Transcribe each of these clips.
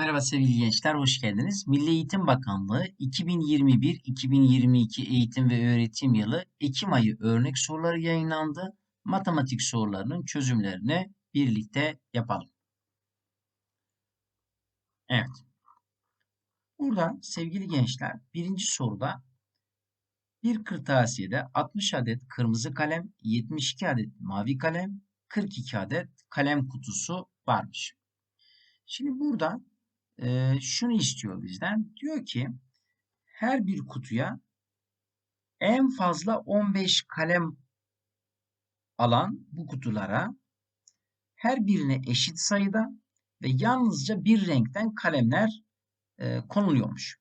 Merhaba sevgili gençler, hoş geldiniz. Milli Eğitim Bakanlığı 2021-2022 eğitim ve öğretim yılı Ekim ayı örnek soruları yayınlandı. Matematik sorularının çözümlerini birlikte yapalım. Evet. Burada sevgili gençler, birinci soruda bir kırtasiyede 60 adet kırmızı kalem, 72 adet mavi kalem, 42 adet kalem kutusu varmış. Şimdi burada e, şunu istiyor bizden. Diyor ki her bir kutuya en fazla 15 kalem alan bu kutulara her birine eşit sayıda ve yalnızca bir renkten kalemler e, konuluyormuş.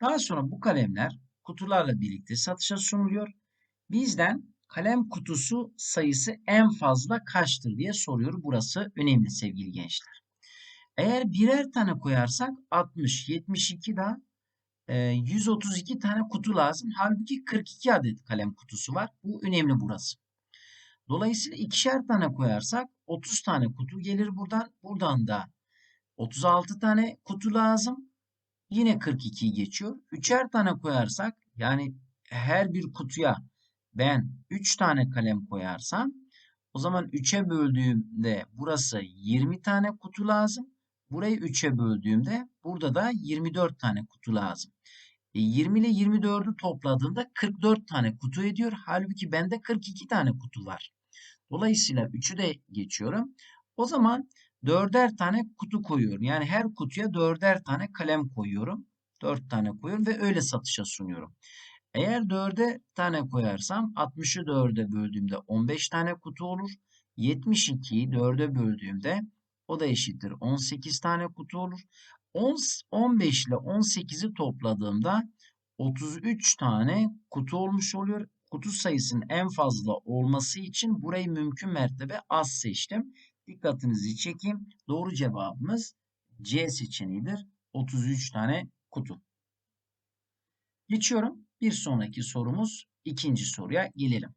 Daha sonra bu kalemler kutularla birlikte satışa sunuluyor. Bizden kalem kutusu sayısı en fazla kaçtır diye soruyor. Burası önemli sevgili gençler. Eğer birer tane koyarsak 60, 72 daha e, 132 tane kutu lazım. Halbuki 42 adet kalem kutusu var. Bu önemli burası. Dolayısıyla ikişer tane koyarsak 30 tane kutu gelir buradan. Buradan da 36 tane kutu lazım. Yine 42 geçiyor. Üçer tane koyarsak yani her bir kutuya ben 3 tane kalem koyarsam o zaman 3'e böldüğümde burası 20 tane kutu lazım. Burayı 3'e böldüğümde burada da 24 tane kutu lazım. E 20 ile 24'ü topladığımda 44 tane kutu ediyor. Halbuki bende 42 tane kutu var. Dolayısıyla 3'ü de geçiyorum. O zaman 4'er tane kutu koyuyorum. Yani her kutuya 4'er tane kalem koyuyorum. 4 tane koyuyorum ve öyle satışa sunuyorum. Eğer 4'e tane koyarsam 60'ı 4'e böldüğümde 15 tane kutu olur. 72'yi 4'e böldüğümde o da eşittir 18 tane kutu olur. 10, 15 ile 18'i topladığımda 33 tane kutu olmuş oluyor. Kutu sayısının en fazla olması için burayı mümkün mertebe az seçtim. Dikkatinizi çekeyim. Doğru cevabımız C seçeneğidir. 33 tane kutu. Geçiyorum. Bir sonraki sorumuz ikinci soruya gelelim.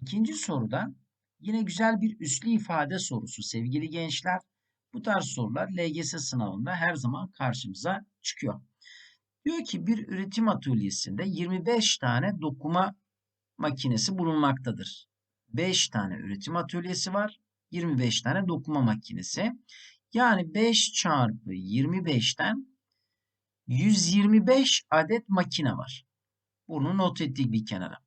İkinci soruda yine güzel bir üslü ifade sorusu sevgili gençler. Bu tarz sorular LGS sınavında her zaman karşımıza çıkıyor. Diyor ki bir üretim atölyesinde 25 tane dokuma makinesi bulunmaktadır. 5 tane üretim atölyesi var. 25 tane dokuma makinesi. Yani 5 çarpı 25'ten 125 adet makine var. Bunu not ettik bir kenara.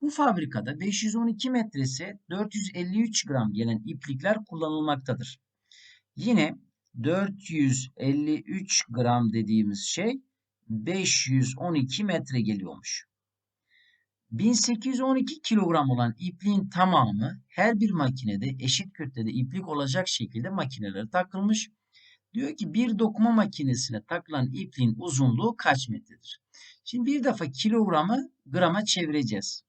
Bu fabrikada 512 metresi 453 gram gelen iplikler kullanılmaktadır. Yine 453 gram dediğimiz şey 512 metre geliyormuş. 1812 kilogram olan ipliğin tamamı her bir makinede eşit kütlede iplik olacak şekilde makinelere takılmış. Diyor ki bir dokuma makinesine takılan ipliğin uzunluğu kaç metredir? Şimdi bir defa kilogramı grama çevireceğiz.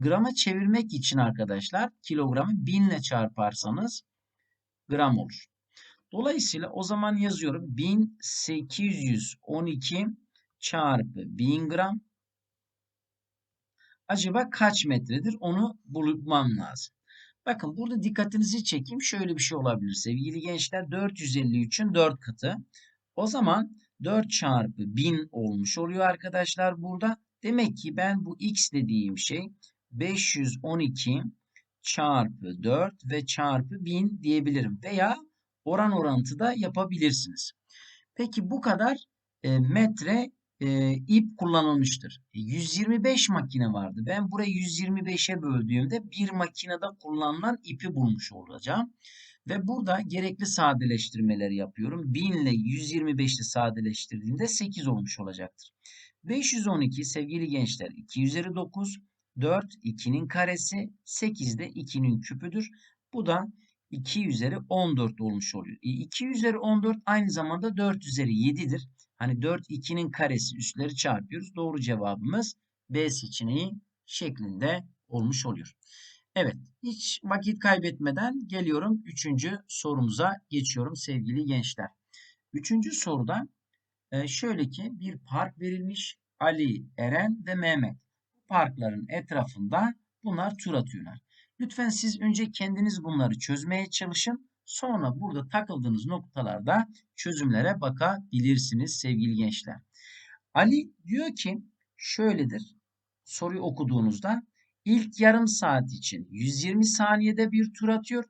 Grama çevirmek için arkadaşlar kilogramı 1000 ile çarparsanız gram olur. Dolayısıyla o zaman yazıyorum 1812 çarpı 1000 gram. Acaba kaç metredir onu bulmam lazım. Bakın burada dikkatinizi çekeyim. Şöyle bir şey olabilir sevgili gençler. 453'ün 4 katı. O zaman 4 çarpı 1000 olmuş oluyor arkadaşlar burada. Demek ki ben bu x dediğim şey 512 çarpı 4 ve çarpı 1000 diyebilirim. Veya oran orantıda yapabilirsiniz. Peki bu kadar e, metre e, ip kullanılmıştır. E, 125 makine vardı. Ben burayı 125'e böldüğümde bir makinede kullanılan ipi bulmuş olacağım. Ve burada gerekli sadeleştirmeleri yapıyorum. 1000 ile 125'i sadeleştirdiğimde 8 olmuş olacaktır. 512 sevgili gençler 2 üzeri 9, 4 2'nin karesi, 8 de 2'nin küpüdür. Bu da 2 üzeri 14 olmuş oluyor. E 2 üzeri 14 aynı zamanda 4 üzeri 7'dir. Hani 4 2'nin karesi üstleri çarpıyoruz. Doğru cevabımız B seçeneği şeklinde olmuş oluyor. Evet hiç vakit kaybetmeden geliyorum 3. sorumuza geçiyorum sevgili gençler. 3. soruda e, şöyle ki bir park verilmiş Ali, Eren ve Mehmet. Parkların etrafında bunlar tur atıyorlar. Lütfen siz önce kendiniz bunları çözmeye çalışın. Sonra burada takıldığınız noktalarda çözümlere bakabilirsiniz sevgili gençler. Ali diyor ki şöyledir. Soruyu okuduğunuzda ilk yarım saat için 120 saniyede bir tur atıyor.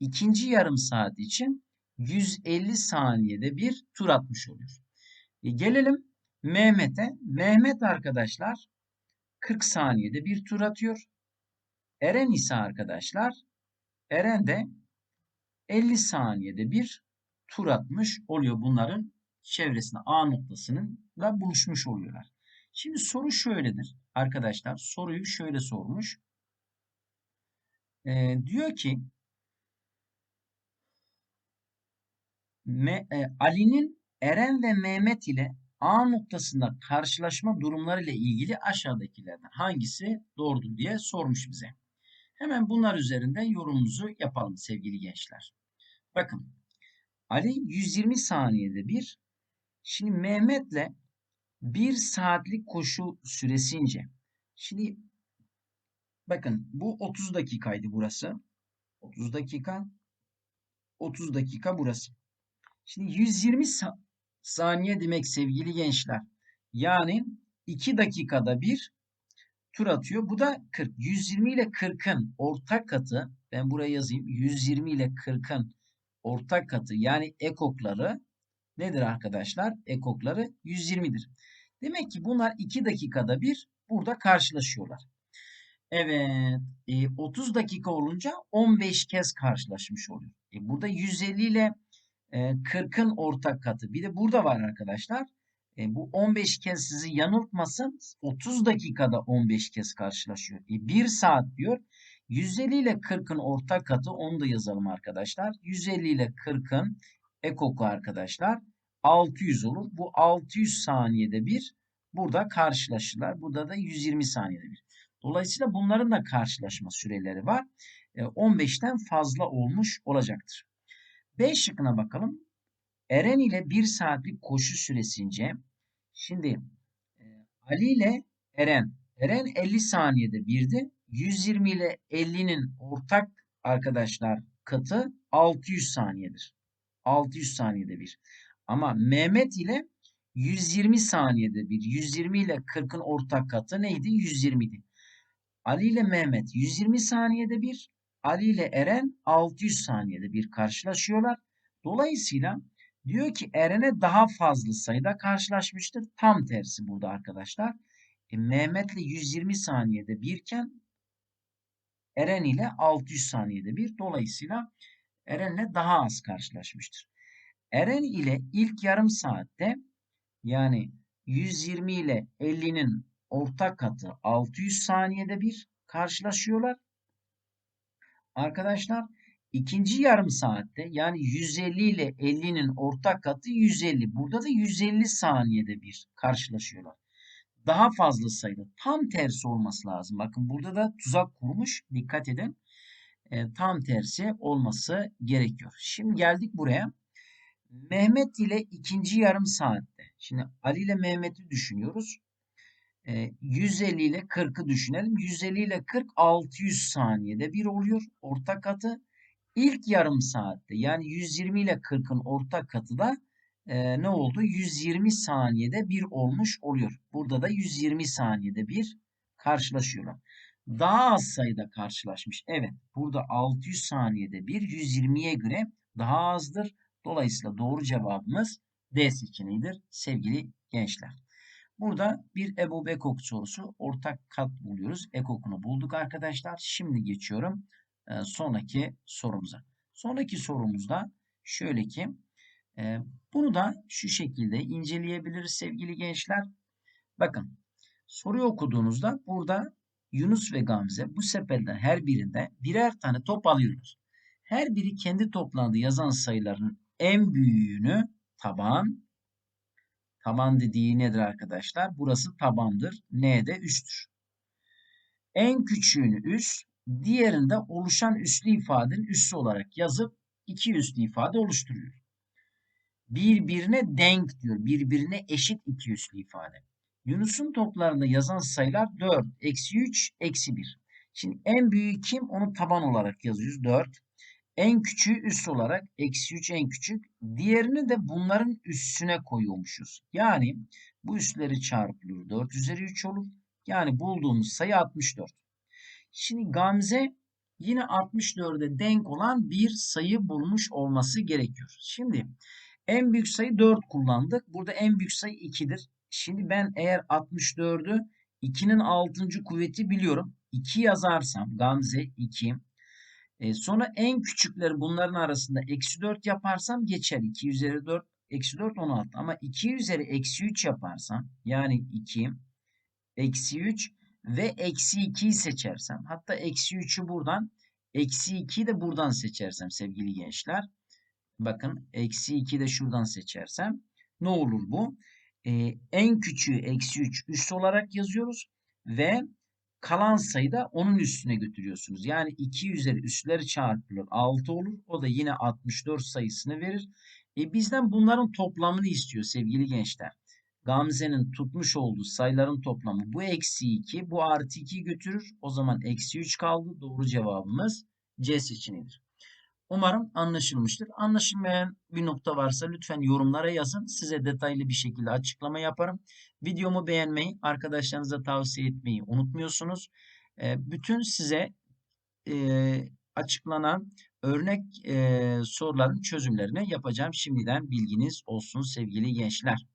İkinci yarım saat için 150 saniyede bir tur atmış oluyor. E gelelim Mehmet'e. Mehmet arkadaşlar 40 saniyede bir tur atıyor. Eren ise arkadaşlar Eren de 50 saniyede bir tur atmış oluyor bunların çevresinde A noktasının da buluşmuş oluyorlar. Şimdi soru şöyledir arkadaşlar. Soruyu şöyle sormuş. Ee, diyor ki e, Ali'nin Eren ve Mehmet ile A noktasında karşılaşma durumları ile ilgili aşağıdakilerden hangisi doğrudur diye sormuş bize. Hemen bunlar üzerinde yorumumuzu yapalım sevgili gençler. Bakın Ali 120 saniyede bir. Şimdi Mehmet'le bir saatlik koşu süresince. Şimdi bakın bu 30 dakikaydı burası. 30 dakika 30 dakika burası. Şimdi 120 sa saniye demek sevgili gençler. Yani 2 dakikada bir tur atıyor. Bu da 40. 120 ile 40'ın ortak katı ben buraya yazayım. 120 ile 40'ın ortak katı yani ekokları nedir arkadaşlar? Ekokları 120'dir. Demek ki bunlar 2 dakikada bir burada karşılaşıyorlar. Evet. E, 30 dakika olunca 15 kez karşılaşmış oluyor. E, burada 150 ile e, 40'ın ortak katı. Bir de burada var arkadaşlar. E, bu 15 kez sizi yanıltmasın. 30 dakikada 15 kez karşılaşıyor. E, 1 saat diyor. 150 ile 40'ın ortak katı onu da yazalım arkadaşlar. 150 ile 40'ın ekoku arkadaşlar 600 olur. Bu 600 saniyede bir burada karşılaşırlar. Burada da 120 saniyede bir. Dolayısıyla bunların da karşılaşma süreleri var. 15'ten e, fazla olmuş olacaktır. B şıkkına bakalım. Eren ile 1 saatlik koşu süresince şimdi e, Ali ile Eren Eren 50 saniyede birdi. 120 ile 50'nin ortak arkadaşlar katı 600 saniyedir. 600 saniyede bir. Ama Mehmet ile 120 saniyede bir. 120 ile 40'ın ortak katı neydi? 120 idi. Ali ile Mehmet 120 saniyede bir. Ali ile Eren 600 saniyede bir karşılaşıyorlar. Dolayısıyla diyor ki Eren'e daha fazla sayıda karşılaşmıştır. Tam tersi burada arkadaşlar. E, Mehmet ile 120 saniyede birken Eren ile 600 saniyede bir. Dolayısıyla Eren'le daha az karşılaşmıştır. Eren ile ilk yarım saatte yani 120 ile 50'nin ortak katı 600 saniyede bir karşılaşıyorlar. Arkadaşlar ikinci yarım saatte yani 150 ile 50'nin ortak katı 150. Burada da 150 saniyede bir karşılaşıyorlar daha fazla sayıda. Tam tersi olması lazım. Bakın burada da tuzak kurmuş. Dikkat edin. E, tam tersi olması gerekiyor. Şimdi geldik buraya. Mehmet ile ikinci yarım saatte. Şimdi Ali ile Mehmet'i düşünüyoruz. E, 150 ile 40'ı düşünelim. 150 ile 40 600 saniyede bir oluyor. Ortak katı. İlk yarım saatte yani 120 ile 40'ın ortak katı da e, ne oldu? 120 saniyede bir olmuş oluyor. Burada da 120 saniyede bir karşılaşıyorlar. Daha az sayıda karşılaşmış. Evet burada 600 saniyede bir 120'ye göre daha azdır. Dolayısıyla doğru cevabımız D seçeneğidir sevgili gençler. Burada bir Ebu Bekok sorusu ortak kat buluyoruz. Ekokunu bulduk arkadaşlar. Şimdi geçiyorum sonraki sorumuza. Sonraki sorumuzda şöyle ki ee, bunu da şu şekilde inceleyebiliriz sevgili gençler. Bakın soruyu okuduğunuzda burada Yunus ve Gamze bu sepelden her birinde birer tane top alıyorlar. Her biri kendi toplandığı yazan sayıların en büyüğünü taban, taban dediği nedir arkadaşlar? Burası tabandır. N'de üsttür. En küçüğünü üst, diğerinde oluşan üslü ifadenin üssü olarak yazıp iki üslü ifade oluşturuyor birbirine denk diyor. Birbirine eşit iki üslü ifade. Yunus'un toplarında yazan sayılar 4, eksi 3, eksi 1. Şimdi en büyük kim? Onu taban olarak yazıyoruz. 4. En küçüğü üst olarak eksi 3 en küçük. Diğerini de bunların üstüne koyuyormuşuz. Yani bu üstleri çarpılır 4 üzeri 3 olur. Yani bulduğumuz sayı 64. Şimdi Gamze yine 64'e denk olan bir sayı bulmuş olması gerekiyor. Şimdi en büyük sayı 4 kullandık. Burada en büyük sayı 2'dir. Şimdi ben eğer 64'ü 2'nin 6. kuvveti biliyorum. 2 yazarsam Gamze 2. E, sonra en küçükleri bunların arasında eksi 4 yaparsam geçer. 2 üzeri 4 eksi 4 16. Ama 2 üzeri eksi 3 yaparsam yani 2 eksi 3 ve eksi 2'yi seçersem hatta eksi 3'ü buradan eksi 2'yi de buradan seçersem sevgili gençler bakın eksi 2'yi de şuradan seçersem ne olur bu? Ee, en küçüğü eksi 3 üst olarak yazıyoruz ve kalan sayı da onun üstüne götürüyorsunuz. Yani 2 üzeri üstleri çarpılır 6 olur. O da yine 64 sayısını verir. E bizden bunların toplamını istiyor sevgili gençler. Gamze'nin tutmuş olduğu sayıların toplamı bu eksi 2, bu artı 2 götürür. O zaman eksi 3 kaldı. Doğru cevabımız C seçeneğidir. Umarım anlaşılmıştır. Anlaşılmayan bir nokta varsa lütfen yorumlara yazın. Size detaylı bir şekilde açıklama yaparım. Videomu beğenmeyi, arkadaşlarınıza tavsiye etmeyi unutmuyorsunuz. Bütün size açıklanan örnek soruların çözümlerini yapacağım. Şimdiden bilginiz olsun sevgili gençler.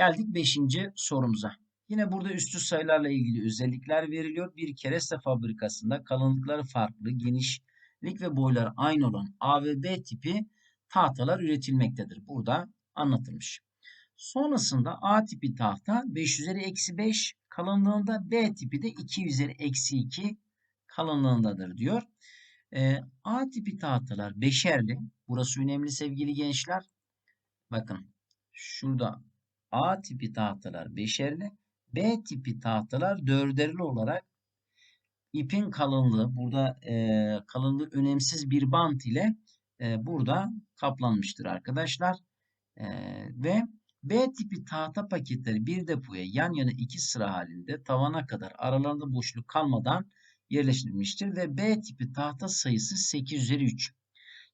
Geldik 5. sorumuza. Yine burada üstü sayılarla ilgili özellikler veriliyor. Bir kereste fabrikasında kalınlıkları farklı, genişlik ve boyları aynı olan A ve B tipi tahtalar üretilmektedir. Burada anlatılmış. Sonrasında A tipi tahta 5 üzeri eksi 5 kalınlığında, B tipi de 2 üzeri eksi 2 kalınlığındadır diyor. E, A tipi tahtalar beşerli. Burası önemli sevgili gençler. Bakın şurada A tipi tahtalar beşerli, B tipi tahtalar dörderli olarak ipin kalınlığı burada e, kalınlığı önemsiz bir bant ile e, burada kaplanmıştır arkadaşlar. E, ve B tipi tahta paketleri bir depoya yan yana iki sıra halinde tavana kadar aralarında boşluk kalmadan yerleştirilmiştir ve B tipi tahta sayısı 8 üzeri 3.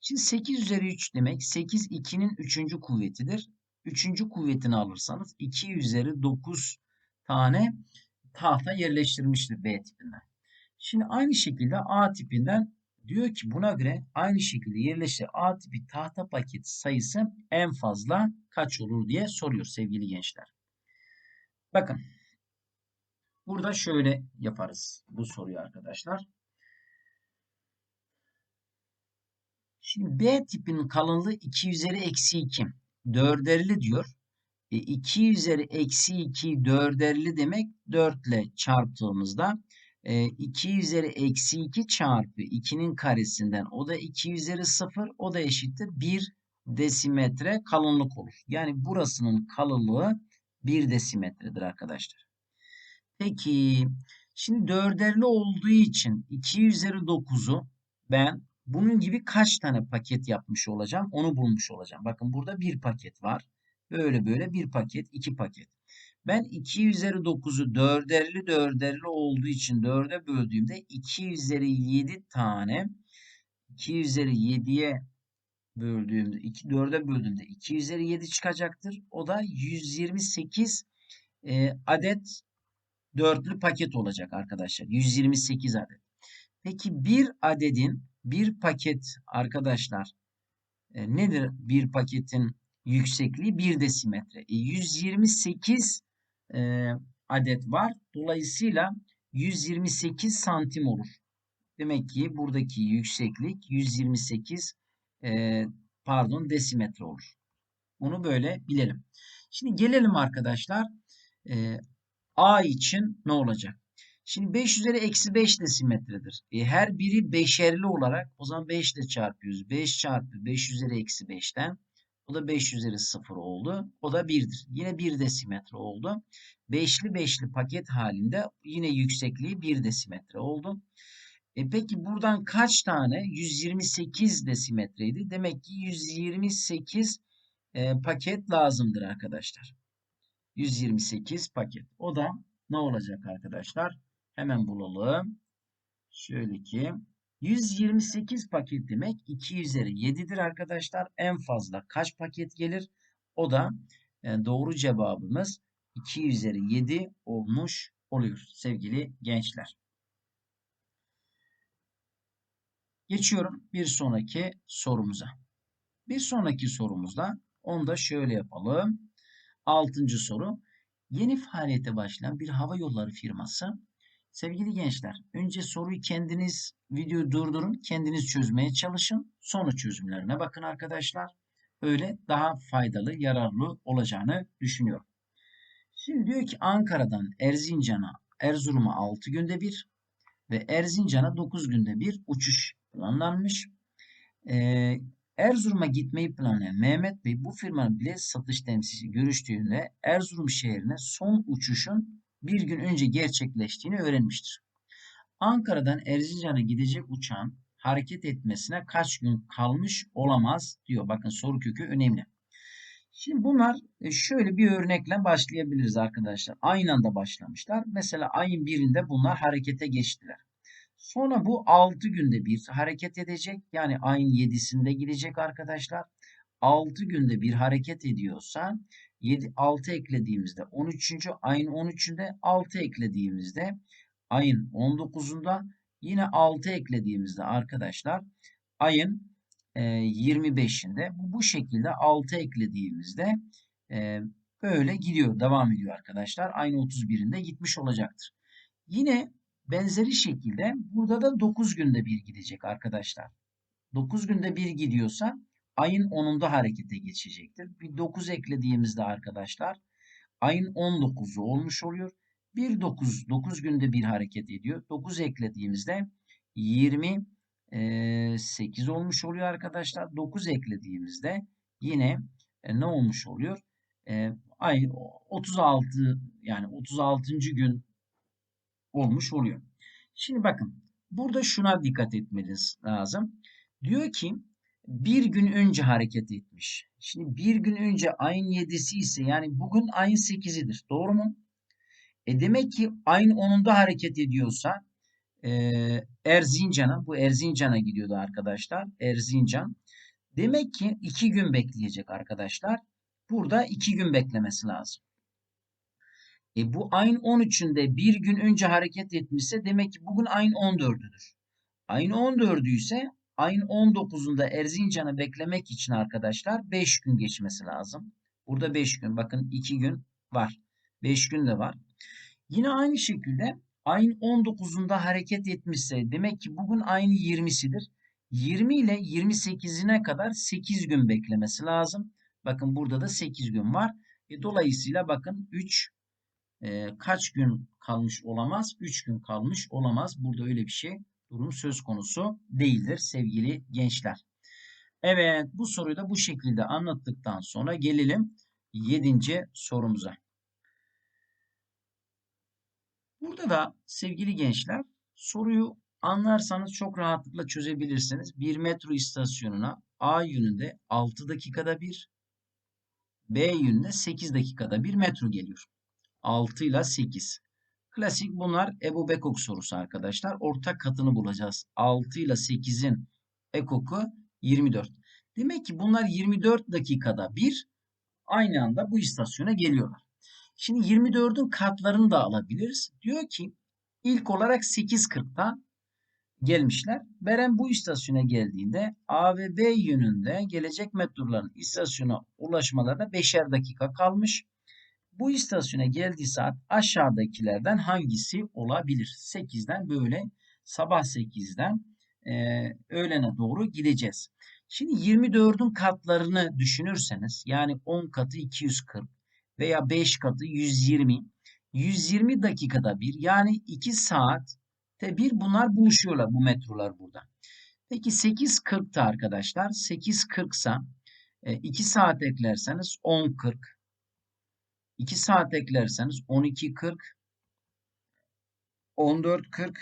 Şimdi 8 üzeri 3 demek 8 2'nin 3. kuvvetidir üçüncü kuvvetini alırsanız 2 üzeri 9 tane tahta yerleştirmiştir B tipinden. Şimdi aynı şekilde A tipinden diyor ki buna göre aynı şekilde yerleştir A tipi tahta paketi sayısı en fazla kaç olur diye soruyor sevgili gençler. Bakın burada şöyle yaparız bu soruyu arkadaşlar. Şimdi B tipinin kalınlığı 2 üzeri eksi 2 dörderli diyor. E, 2 üzeri eksi 2 dörderli demek 4 ile çarptığımızda e, 2 üzeri eksi 2 çarpı 2'nin karesinden o da 2 üzeri 0 o da eşittir 1 desimetre kalınlık olur. Yani burasının kalınlığı 1 desimetredir arkadaşlar. Peki şimdi dörderli olduğu için 2 üzeri 9'u ben bunun gibi kaç tane paket yapmış olacağım? Onu bulmuş olacağım. Bakın burada bir paket var. Böyle böyle bir paket, iki paket. Ben 2 üzeri 9'u dörderli dörderli olduğu için 4'e böldüğümde 2 üzeri 7 tane 2 üzeri 7'ye böldüğümde 2, 4'e böldüğümde 2 üzeri 7 çıkacaktır. O da 128 e, adet dörtlü paket olacak arkadaşlar. 128 adet. Peki bir adedin bir paket arkadaşlar e, nedir bir paketin yüksekliği? 1 desimetre. E, 128 e, adet var. Dolayısıyla 128 santim olur. Demek ki buradaki yükseklik 128 e, pardon desimetre olur. Bunu böyle bilelim. Şimdi gelelim arkadaşlar. E, A için ne olacak? Şimdi 5 üzeri eksi 5 desimetredir. E, her biri beşerli olarak o zaman 5 ile çarpıyoruz. 5 çarpı 5 üzeri eksi 5'ten o da 5 üzeri 0 oldu. O da 1'dir. Yine 1 desimetre oldu. Beşli beşli paket halinde yine yüksekliği 1 desimetre oldu. E peki buradan kaç tane? 128 desimetreydi. Demek ki 128 e, paket lazımdır arkadaşlar. 128 paket. O da ne olacak arkadaşlar? Hemen bulalım. Şöyle ki 128 paket demek 2 üzeri 7'dir arkadaşlar. En fazla kaç paket gelir? O da e, doğru cevabımız 2 üzeri 7 olmuş oluyor sevgili gençler. Geçiyorum bir sonraki sorumuza. Bir sonraki sorumuzda onu da şöyle yapalım. Altıncı soru. Yeni faaliyete başlayan bir hava yolları firması. Sevgili gençler, önce soruyu kendiniz videoyu durdurun, kendiniz çözmeye çalışın. Sonra çözümlerine bakın arkadaşlar. Öyle daha faydalı, yararlı olacağını düşünüyorum. Şimdi diyor ki Ankara'dan Erzincan'a, Erzurum'a 6 günde bir ve Erzincan'a 9 günde bir uçuş planlanmış. Ee, Erzurum'a gitmeyi planlayan Mehmet Bey bu firmanın bilet satış temsilcisi görüştüğünde Erzurum şehrine son uçuşun bir gün önce gerçekleştiğini öğrenmiştir. Ankara'dan Erzincan'a gidecek uçağın hareket etmesine kaç gün kalmış olamaz diyor. Bakın soru kökü önemli. Şimdi bunlar e, şöyle bir örnekle başlayabiliriz arkadaşlar. Aynı anda başlamışlar. Mesela ayın birinde bunlar harekete geçtiler. Sonra bu 6 günde bir hareket edecek. Yani ayın 7'sinde gidecek arkadaşlar. 6 günde bir hareket ediyorsa 7, 6 eklediğimizde 13. ayın 13'ünde 6 eklediğimizde ayın 19'unda yine 6 eklediğimizde arkadaşlar ayın 25'inde bu, bu şekilde 6 eklediğimizde e, böyle gidiyor devam ediyor arkadaşlar. Ayın 31'inde gitmiş olacaktır. Yine Benzeri şekilde burada da 9 günde bir gidecek arkadaşlar. 9 günde bir gidiyorsa ayın 10'unda harekete geçecektir. Bir 9 eklediğimizde arkadaşlar ayın 19'u olmuş oluyor. Bir 9, 9 günde bir hareket ediyor. 9 eklediğimizde 28 olmuş oluyor arkadaşlar. 9 eklediğimizde yine e, ne olmuş oluyor? E, ay 36 yani 36. gün olmuş oluyor. Şimdi bakın burada şuna dikkat etmeniz lazım. Diyor ki bir gün önce hareket etmiş. Şimdi bir gün önce ayın 7'si ise yani bugün ayın 8'idir. Doğru mu? E demek ki ayın 10'unda hareket ediyorsa e, Erzincan'a bu Erzincan'a gidiyordu arkadaşlar. Erzincan. Demek ki 2 gün bekleyecek arkadaşlar. Burada 2 gün beklemesi lazım. E bu ayın 13'ünde bir gün önce hareket etmişse demek ki bugün ayın 14'üdür. Ayın 14'ü ise ayın 19'unda Erzincan'ı beklemek için arkadaşlar 5 gün geçmesi lazım. Burada 5 gün bakın 2 gün var. 5 gün de var. Yine aynı şekilde ayın 19'unda hareket etmişse demek ki bugün ayın 20'sidir. 20 ile 28'ine kadar 8 gün beklemesi lazım. Bakın burada da 8 gün var. E, dolayısıyla bakın 3, e, kaç gün kalmış olamaz? 3 gün kalmış olamaz. Burada öyle bir şey durum söz konusu değildir sevgili gençler. Evet bu soruyu da bu şekilde anlattıktan sonra gelelim 7. sorumuza. Burada da sevgili gençler soruyu anlarsanız çok rahatlıkla çözebilirsiniz. Bir metro istasyonuna A yönünde 6 dakikada bir, B yönünde 8 dakikada bir metro geliyor. 6 ile 8. Klasik bunlar Ebu Bekok sorusu arkadaşlar. Ortak katını bulacağız. 6 ile 8'in ekoku 24. Demek ki bunlar 24 dakikada bir aynı anda bu istasyona geliyorlar. Şimdi 24'ün katlarını da alabiliriz. Diyor ki ilk olarak 8.40'da gelmişler. Beren bu istasyona geldiğinde A ve B yönünde gelecek metroların istasyona ulaşmalarına 5'er dakika kalmış. Bu istasyona geldiği saat aşağıdakilerden hangisi olabilir? 8'den böyle sabah 8'den e, öğlene doğru gideceğiz. Şimdi 24'ün katlarını düşünürseniz yani 10 katı 240 veya 5 katı 120 120 dakikada bir yani 2 saatte bir bunlar buluşuyorlar bu metrolar burada. Peki 8.40'ta arkadaşlar 8.40 sa 2 saat eklerseniz 10.40 2 saat eklerseniz 12.40 14.40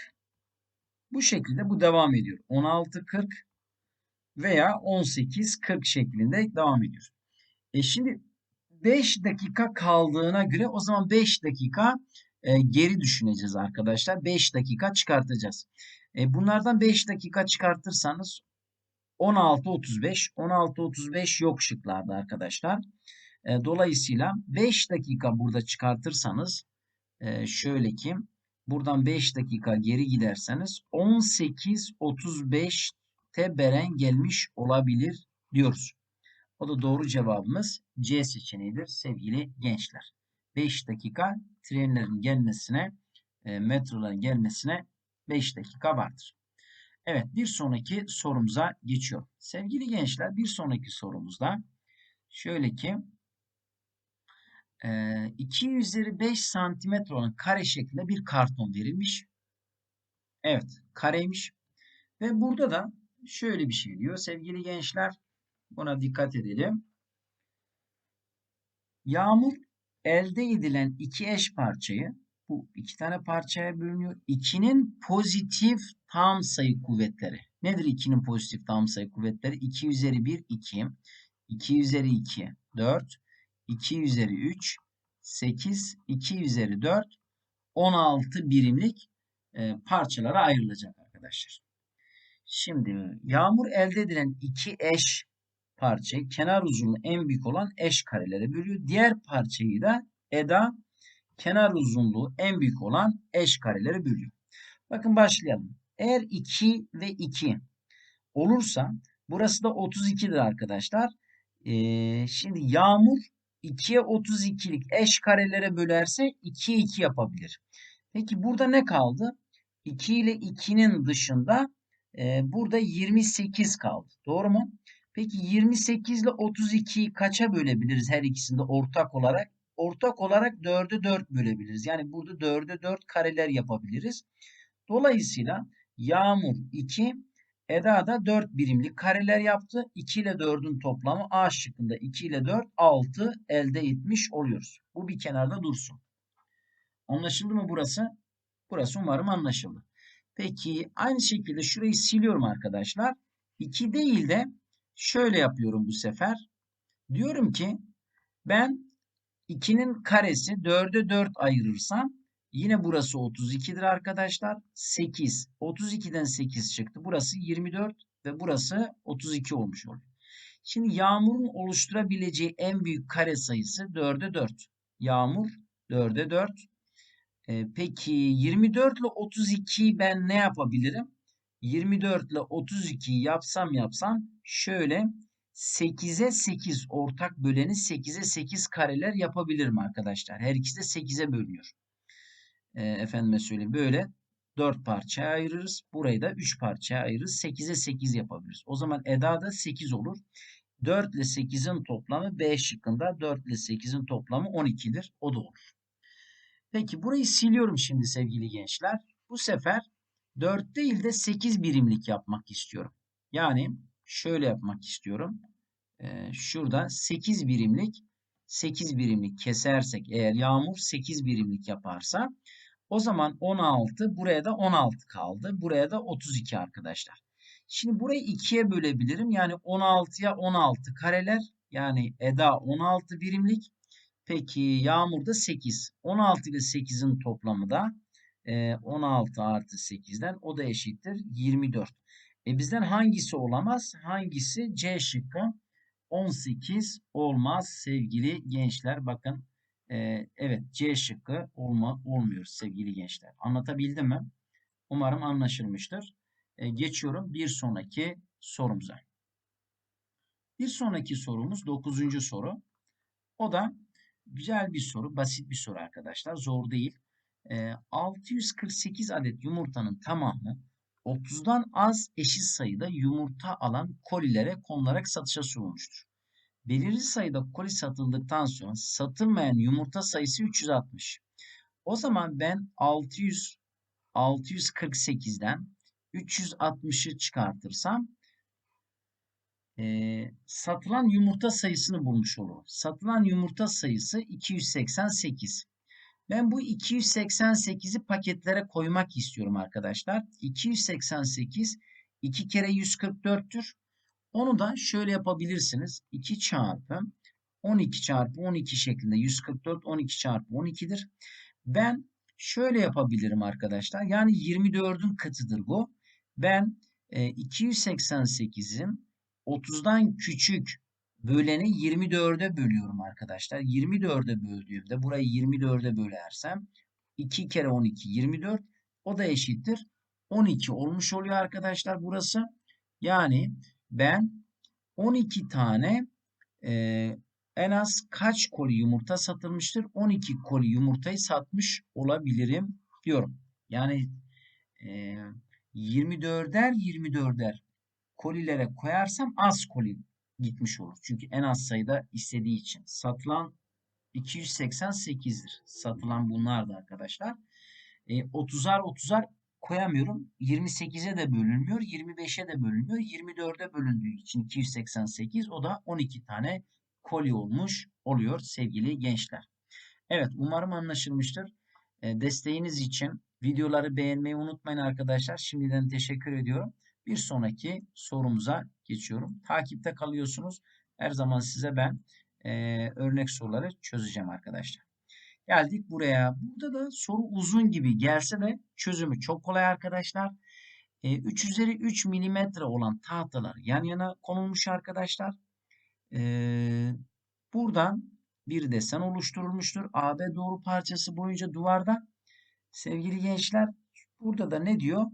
bu şekilde bu devam ediyor. 16.40 veya 18.40 şeklinde devam ediyor. E şimdi 5 dakika kaldığına göre o zaman 5 dakika e, geri düşüneceğiz arkadaşlar. 5 dakika çıkartacağız. E, bunlardan 5 dakika çıkartırsanız 16.35. 16.35 yok şıklarda arkadaşlar. E, dolayısıyla 5 dakika burada çıkartırsanız e, şöyle ki buradan 5 dakika geri giderseniz 18.35'te Beren gelmiş olabilir diyoruz. O da doğru cevabımız C seçeneğidir sevgili gençler. 5 dakika trenlerin gelmesine, e, metroların gelmesine 5 dakika vardır. Evet bir sonraki sorumuza geçiyorum. Sevgili gençler bir sonraki sorumuzda şöyle ki 2 üzeri 5 santimetre olan kare şeklinde bir karton verilmiş. Evet kareymiş. Ve burada da şöyle bir şey diyor sevgili gençler. Buna dikkat edelim. Yağmur elde edilen iki eş parçayı bu iki tane parçaya bölünüyor. 2'nin pozitif tam sayı kuvvetleri. Nedir 2'nin pozitif tam sayı kuvvetleri? 2 üzeri 1 2. 2 üzeri 2 4. 2 üzeri 3 8. 2 üzeri 4 16 birimlik e, parçalara ayrılacak arkadaşlar. Şimdi yağmur elde edilen iki eş parçayı kenar uzunluğu en büyük olan eş karelere bölüyor. Diğer parçayı da Eda kenar uzunluğu en büyük olan eş karelere bölüyor. Bakın başlayalım. Eğer 2 ve 2 olursa burası da 32'dir arkadaşlar. Ee, şimdi yağmur 2'ye 32'lik eş karelere bölerse 2'ye 2 yapabilir. Peki burada ne kaldı? 2 ile 2'nin dışında e, burada 28 kaldı. Doğru mu? Peki 28 ile 32'yi kaça bölebiliriz her ikisinde ortak olarak? Ortak olarak 4'e 4 bölebiliriz. Yani burada 4'e 4 kareler yapabiliriz. Dolayısıyla Yağmur 2, Eda da 4 birimlik kareler yaptı. 2 ile 4'ün toplamı A şıkkında 2 ile 4 6 elde etmiş oluyoruz. Bu bir kenarda dursun. Anlaşıldı mı burası? Burası umarım anlaşıldı. Peki aynı şekilde şurayı siliyorum arkadaşlar. 2 değil de şöyle yapıyorum bu sefer. Diyorum ki ben 2'nin karesi 4'e 4 ayırırsam yine burası 32'dir arkadaşlar. 8. 32'den 8 çıktı. Burası 24 ve burası 32 olmuş oluyor. Şimdi yağmurun oluşturabileceği en büyük kare sayısı 4'e 4. Yağmur 4'e 4. Ee, peki 24 ile 32'yi ben ne yapabilirim? 24 ile 32'yi yapsam yapsam şöyle 8'e 8 ortak böleni 8'e 8 kareler yapabilirim arkadaşlar. Her ikisi de 8'e bölünüyor. E, efendime söyleyeyim böyle 4 parçaya ayırırız. Burayı da 3 parçaya ayırırız. 8'e 8 yapabiliriz. O zaman Eda da 8 olur. 4 ile 8'in toplamı B şıkkında 4 ile 8'in toplamı 12'dir. O da olur. Peki burayı siliyorum şimdi sevgili gençler. Bu sefer 4 değil de 8 birimlik yapmak istiyorum. Yani şöyle yapmak istiyorum. Ee, şurada 8 birimlik 8 birimlik kesersek eğer yağmur 8 birimlik yaparsa o zaman 16 buraya da 16 kaldı. Buraya da 32 arkadaşlar. Şimdi burayı 2'ye bölebilirim. Yani 16'ya 16 kareler yani Eda 16 birimlik. Peki yağmur da 8. 16 ile 8'in toplamı da 16 artı 8'den o da eşittir 24. E bizden hangisi olamaz? Hangisi? C şıkkı 18 olmaz sevgili gençler. Bakın e, evet C şıkkı olma, olmuyor sevgili gençler. Anlatabildim mi? Umarım anlaşılmıştır. E, geçiyorum bir sonraki sorumuza. Bir sonraki sorumuz 9. soru. O da güzel bir soru, basit bir soru arkadaşlar. Zor değil. E, 648 adet yumurtanın tamamı 30'dan az eşit sayıda yumurta alan kolilere konularak satışa sunulmuştur. Belirli sayıda koli satıldıktan sonra satılmayan yumurta sayısı 360. O zaman ben 600 648'den 360'ı çıkartırsam e, satılan yumurta sayısını bulmuş olurum. Satılan yumurta sayısı 288. Ben bu 288'i paketlere koymak istiyorum arkadaşlar. 288 2 kere 144'tür. Onu da şöyle yapabilirsiniz. 2 çarpı 12 çarpı 12 şeklinde 144 12 çarpı 12'dir. Ben şöyle yapabilirim arkadaşlar. Yani 24'ün katıdır bu. Ben e, 288'in 30'dan küçük böleni 24'e bölüyorum arkadaşlar. 24'e böldüğümde burayı 24'e bölersem 2 kere 12 24 o da eşittir. 12 olmuş oluyor arkadaşlar burası. Yani ben 12 tane e, en az kaç koli yumurta satılmıştır? 12 koli yumurtayı satmış olabilirim diyorum. Yani e, 24'er 24'er kolilere koyarsam az koli gitmiş olur. Çünkü en az sayıda istediği için. Satılan 288'dir. Satılan bunlar da arkadaşlar. E, 30'ar 30'ar koyamıyorum. 28'e de bölünmüyor. 25'e de bölünmüyor. 24'e bölündüğü için 288 o da 12 tane koli olmuş oluyor sevgili gençler. Evet umarım anlaşılmıştır. E, desteğiniz için videoları beğenmeyi unutmayın arkadaşlar. Şimdiden teşekkür ediyorum. Bir sonraki sorumuza geçiyorum. Takipte kalıyorsunuz. Her zaman size ben e, örnek soruları çözeceğim arkadaşlar. Geldik buraya. Burada da soru uzun gibi gelse de çözümü çok kolay arkadaşlar. E, 3 üzeri 3 milimetre olan tahtalar yan yana konulmuş arkadaşlar. E, buradan bir desen oluşturulmuştur. AB doğru parçası boyunca duvarda. Sevgili gençler burada da ne diyor?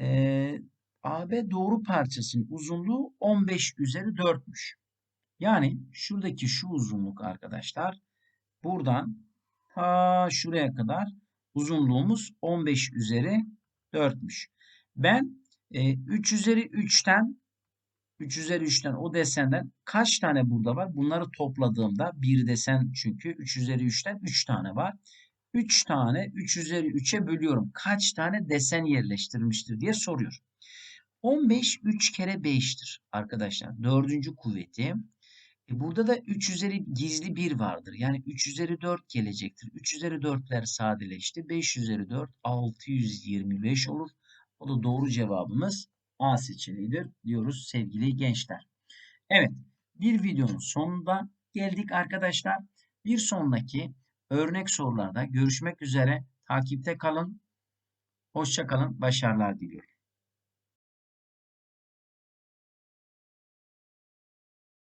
E, AB doğru parçasının uzunluğu 15 üzeri 4'müş. Yani şuradaki şu uzunluk arkadaşlar buradan ta şuraya kadar uzunluğumuz 15 üzeri 4'müş. Ben e, 3 üzeri 3'ten 3 üzeri 3'ten o desenden kaç tane burada var? Bunları topladığımda bir desen çünkü 3 üzeri 3'ten 3 tane var. 3 tane 3 üzeri 3'e bölüyorum. Kaç tane desen yerleştirilmiştir diye soruyor. 15 3 kere 5'tir arkadaşlar. Dördüncü kuvveti. E burada da 3 üzeri gizli 1 vardır. Yani 3 üzeri 4 gelecektir. 3 üzeri 4'ler sadeleşti. 5 üzeri 4 625 olur. O da doğru cevabımız A seçeneğidir diyoruz sevgili gençler. Evet bir videonun sonunda geldik arkadaşlar. Bir sonraki örnek sorularda görüşmek üzere. Takipte kalın. Hoşça kalın. Başarılar diliyorum.